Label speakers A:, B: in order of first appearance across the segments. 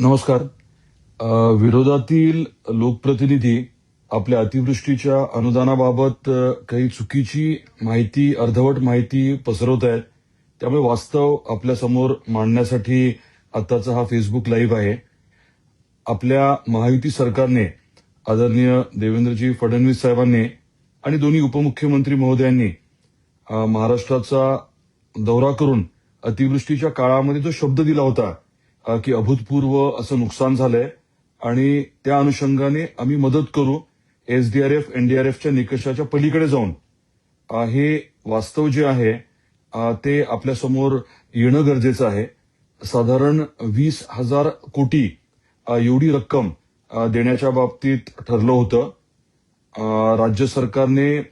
A: नमस्कार. विरोधातील लोकप्रतिनिधी आपल्या अतिवृष्टीच्या अनुदानाबाबत काही चुकीची माहिती अर्धवट माहिती पसरवत आहेत. त्यामुळे वास्तव आपल्यासमोर मांडण्यासाठी आताचा हा फेसबुक लाईव्ह आहे. आपल्या महायुती सरकारने आदरणीय देवेंद्रजी फडणवीस साहेबांनी आणि दोन्ही उपमुख्यमंत्री महोदयांनी महाराष्ट्राचा दौरा करून अतिवृष्टीच्या काळामध्ये जो शब्द दिला होता. की अभूतपूर्व असं नुकसान झालंय. आणि त्या अनुषंगाने आम्ही मदत करू एसडीआरएफ एनडीआरएफच्या निकषाच्या पलीकडे जाऊन. हे वास्तव जे आहे ते आपल्यासमोर येणं गरजेचं आहे. साधारण वीस हजार कोटी एवढी रक्कम देण्याच्या बाबतीत ठरलं होतं. राज्य सरकारने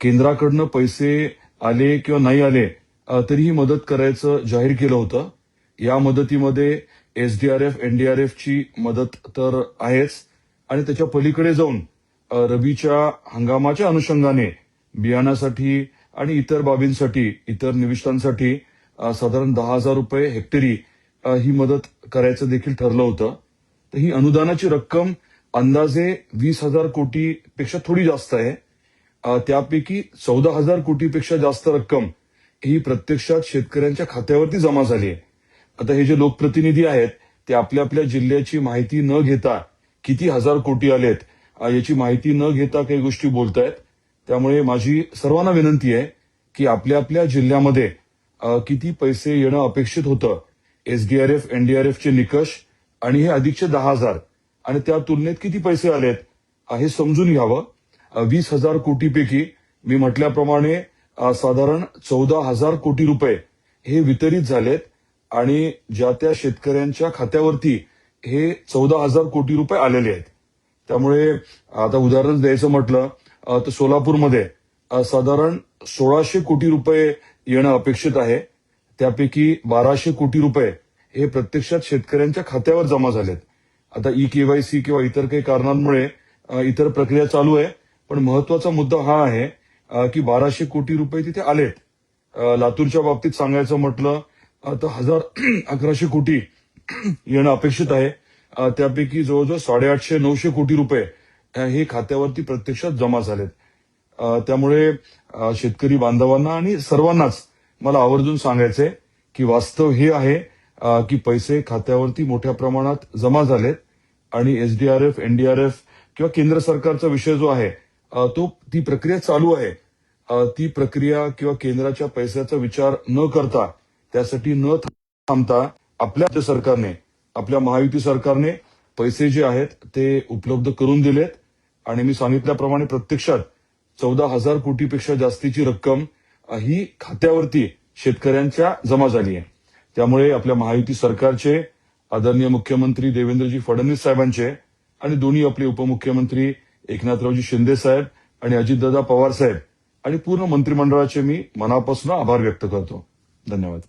A: केंद्राकडनं पैसे आले किंवा नाही आले तरीही मदत करायचं जाहीर केलं होतं. या मदतीमध्ये एसडीआरएफ एनडीआरएफची मदत तर आहेच. आणि त्याच्या पलीकडे जाऊन रबीच्या हंगामाच्या अनुषंगाने बियाण्यासाठी आणि इतर बाबींसाठी इतर निविष्ठांसाठी साधारण दहा हजार रुपये हेक्टरी ही मदत करायचं देखील ठरलं होतं. तर ही अनुदानाची रक्कम अंदाजे वीस हजार कोटीपेक्षा थोडी जास्त आहे. त्यापैकी चौदा हजार कोटीपेक्षा जास्त रक्कम ही प्रत्यक्षात शेतकऱ्यांच्या खात्यावरती जमा झाली आहे. आता हे जे लोकप्रतिनिधी आहेत ते आपल्या आपल्या जिल्ह्याची माहिती न घेता किती हजार कोटी आलेत याची माहिती न घेता काही गोष्टी बोलतायत. त्यामुळे माझी सर्वांना विनंती आहे की आपल्या आपल्या जिल्ह्यामध्ये किती पैसे येणं अपेक्षित होतं एसडीआरएफ एनडीआरएफचे निकष आणि हे अधिकचे दहा हजार आणि त्या तुलनेत किती पैसे आलेत हे समजून घ्यावं. वीस हजार कोटीपैकी मी म्हटल्याप्रमाणे साधारण चौदा हजार कोटी रुपये हे वितरित झालेत. आणि ज्या त्या शेतकऱ्यांच्या खात्यावरती हे चौदा हजार कोटी रुपये आलेले आहेत. त्यामुळे आता उदाहरण द्यायचं म्हटलं तर सोलापूरमध्ये साधारण सोळाशे कोटी रुपये येणं अपेक्षित आहे. त्यापैकी बाराशे कोटी रुपये हे प्रत्यक्षात शेतकऱ्यांच्या खात्यावर जमा झालेत. आता ई केवायसी किंवा इतर काही कारणांमुळे इतर प्रक्रिया चालू आहे. पण महत्त्वाचा मुद्दा हा आहे की बाराशे कोटी रुपये तिथे आलेत. लातूरच्या बाबतीत सांगायचं म्हटलं आता हजार अकराशे कोटी येणं अपेक्षित आहे. त्यापैकी जवळजवळ साडेआठशे नऊशे कोटी रुपये हे खात्यावरती प्रत्यक्षात जमा झालेत. त्यामुळे शेतकरी बांधवांना आणि सर्वांनाच मला आवर्जून सांगायचंय की वास्तव हे आहे की पैसे खात्यावरती मोठ्या प्रमाणात जमा झालेत आणि एसडीआरएफ एनडीआरएफ किंवा केंद्र सरकारचा विषय जो आहे तो ती प्रक्रिया चालू आहे. ती प्रक्रिया किंवा केंद्राच्या पैशाचा विचार न करता त्यासाठी न थांबता आपल्या सरकारने आपल्या महायुती सरकारने पैसे जे आहेत ते उपलब्ध करून दिलेत. आणि मी सांगितल्याप्रमाणे प्रत्यक्षात चौदा हजार कोटीपेक्षा जास्तीची रक्कम ही खात्यावरती शेतकऱ्यांच्या जमा झाली आहे. त्यामुळे आपल्या महायुती सरकारचे आदरणीय मुख्यमंत्री देवेंद्रजी फडणवीस साहेबांचे आणि दोन्ही आपले उपमुख्यमंत्री एकनाथरावजी शिंदे साहेब आणि अजितदादा पवार साहेब आणि पूर्ण मंत्रिमंडळाचे मी मनापासून आभार व्यक्त करतो. धन्यवाद.